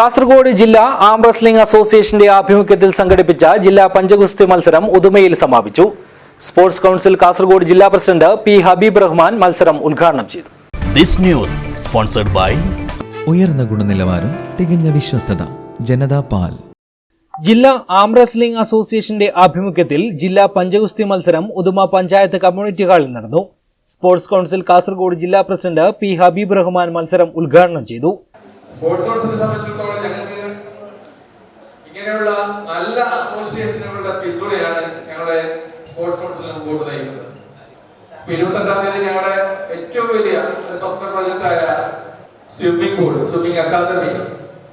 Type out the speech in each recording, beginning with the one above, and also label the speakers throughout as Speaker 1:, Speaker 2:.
Speaker 1: കാസർഗോഡ് ജില്ലാ ആം റെസ്ലിംഗ് അസോസിയേഷന്റെ ആഭിമുഖ്യത്തിൽ സംഘടിപ്പിച്ച ജില്ലാ പഞ്ചഗുസ്തി മത്സരം ഉദുമയിൽ സമാപിച്ചു. സ്പോർട്സ് കൗൺസിൽ കാസർഗോഡ് ജില്ലാ പ്രസിഡന്റ് പി ഹബീബ് റഹ്മാൻ മത്സരം ഉദ്ഘാടനം ചെയ്തു.
Speaker 2: ദിസ് ന്യൂസ് സ്പോൺസർഡ് ബൈ
Speaker 3: ഉയർന്ന ഗുണനിലവാരം തികഞ്ഞ വിശ്വസ്തത ജനതാ പാൽ.
Speaker 1: ജില്ലാ ആം റെസ്ലിംഗ് അസോസിയേഷന്റെ ആഭിമുഖ്യത്തിൽ ജില്ലാ പഞ്ചഗുസ്തി മത്സരം ഉദുമ പഞ്ചായത്ത് കമ്മ്യൂണിറ്റി ഹാളിൽ നടന്നു. സ്പോർട്സ് കൗൺസിൽ കാസർഗോഡ് ജില്ലാ പ്രസിഡന്റ് പി ഹബീബ് റഹ്മാൻ മത്സരം ഉദ്ഘാടനം ചെയ്തു.
Speaker 4: സ്പോർട്സ് കൗൺസിലിനെ സംബന്ധിച്ചിടത്തോളം ഞങ്ങൾക്ക് ഇങ്ങനെയുള്ള നല്ല അസോസിയേഷനുകളുടെ പിന്തുണയാണ് ഞങ്ങളുടെ സ്പോർട്സ് കൗൺസിൽ മുമ്പോട്ട് നയിക്കുന്നത്. ഇരുപത്തെട്ടാം തീയതി ഞങ്ങളുടെ ഏറ്റവും വലിയ സ്വപ്ന പ്രോജക്റ്റായ swimming pool swimming academy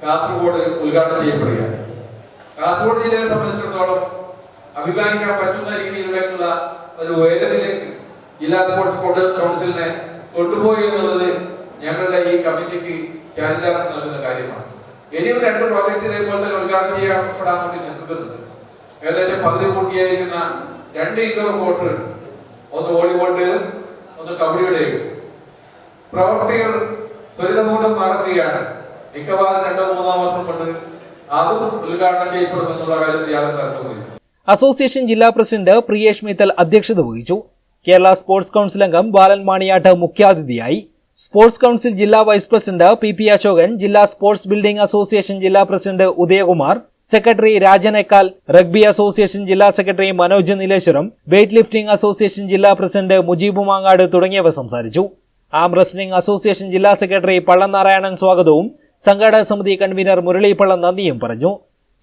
Speaker 4: Kasaragod ഉദ്ഘാടനം ചെയ്യപ്പെടുകയാണ്. കാസർഗോഡ് ജില്ലയെ സംബന്ധിച്ചിടത്തോളം അഭിമാനിക്കാൻ പറ്റുന്ന രീതിയിലേക്കുള്ള ഒരു ഉയരത്തിലേക്ക് ജില്ലാ സ്പോർട്സ് കൗൺസിലിനെ കൊണ്ടുപോയി എന്നുള്ളത് ഞങ്ങളുടെ ഈ കമ്മിറ്റിക്ക് ചാരിതാർത്ഥം നൽകുന്ന കാര്യമാണ്. ഇനിയും രണ്ട് പ്രോജക്റ്റ് ഇതേപോലെ തന്നെ ഉദ്ഘാടനം ചെയ്യപ്പെടാൻ വേണ്ടി നിൽക്കുന്നത് ഏകദേശം പകുതി പൂർത്തിയായിരിക്കുന്ന രണ്ട് ഇൻഡോർ കോർട്ട് ഒന്ന് വോളിബോളിന്റേതും ഒന്ന് കബഡിയുടെയും പ്രവർത്തികൾ ത്വരിതമൂലം നടക്കുകയാണ്. മിക്കവാറും രണ്ടോ മൂന്നോ മാസം കൊണ്ട് അതും ഉദ്ഘാടനം ചെയ്യപ്പെടുമെന്നുള്ള കാര്യത്തിൽ യാതൊരു തർക്കവുമില്ല.
Speaker 1: അസോസിയേഷൻ ജില്ലാ പ്രസിഡന്റ് പ്രിയേഷ് മിത്തൽ അധ്യക്ഷത വഹിച്ചു. കേരള സ്പോർട്സ് കൗൺസിൽ അംഗം ബാലൻ മാണിയാട്ട് മുഖ്യാതിഥിയായി. സ്പോർട്സ് കൗൺസിൽ ജില്ലാ vice president P P Ashokan ജില്ലാ സ്പോർട്സ് ബിൽഡിംഗ് അസോസിയേഷൻ ജില്ലാ president Udayakumar secretary Rajan Ekkal rugby association ജില്ലാ secretary Manoj Nileshwaram weightlifting association ജില്ലാ പ്രസിഡന്റ് മുജീബ് മാങ്ങാട് തുടങ്ങിയവർ സംസാരിച്ചു. ആം റെസ്ലിംഗ് അസോസിയേഷൻ ജില്ലാ സെക്രട്ടറി പള്ളം നാരായണൻ സ്വാഗതവും സംഘാടക സമിതി കൺവീനർ മുരളി നന്ദിയും പറഞ്ഞു.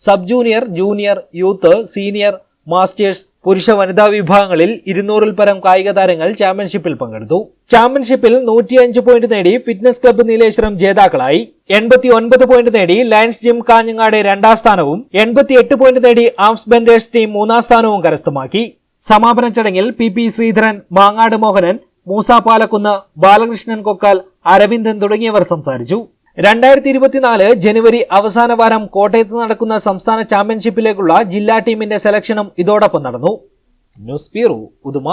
Speaker 1: Sub junior junior youth senior masters പുരുഷ വനിതാ വിഭാഗങ്ങളിൽ ഇരുന്നൂറിൽ പരം കായിക താരങ്ങൾ ചാമ്പ്യൻഷിപ്പിൽ പങ്കെടുത്തു. ചാമ്പ്യൻഷിപ്പിൽ നൂറ്റിയഞ്ച് പോയിന്റ് നേടി ഫിറ്റ്നസ് ക്ലബ്ബ് നീലേശ്വരം ജേതാക്കളായി. എൺപത്തി ഒൻപത് പോയിന്റ് നേടി ലയൺസ് ജിം കാഞ്ഞങ്ങാട് രണ്ടാം സ്ഥാനവും എൺപത്തിയെട്ട് പോയിന്റ് നേടി ആംസ് ബെൻഡേഴ്സ് ടീം മൂന്നാം സ്ഥാനവും കരസ്ഥമാക്കി. സമാപന ചടങ്ങിൽ പി പി ശ്രീധരൻ മാങ്ങാട് മോഹനൻ മൂസ പാലക്കുന്ന് ബാലകൃഷ്ണൻ കൊക്കാൽ അരവിന്ദൻ തുടങ്ങിയവർ സംസാരിച്ചു. രണ്ടായിരത്തി ഇരുപത്തിനാല് ജനുവരി അവസാന വാരം കോട്ടയത്ത് നടക്കുന്ന സംസ്ഥാന ചാമ്പ്യൻഷിപ്പിലേക്കുള്ള ജില്ലാ ടീമിന്റെ സെലക്ഷനും ഇതോടൊപ്പം നടന്നു. News bureau Uduma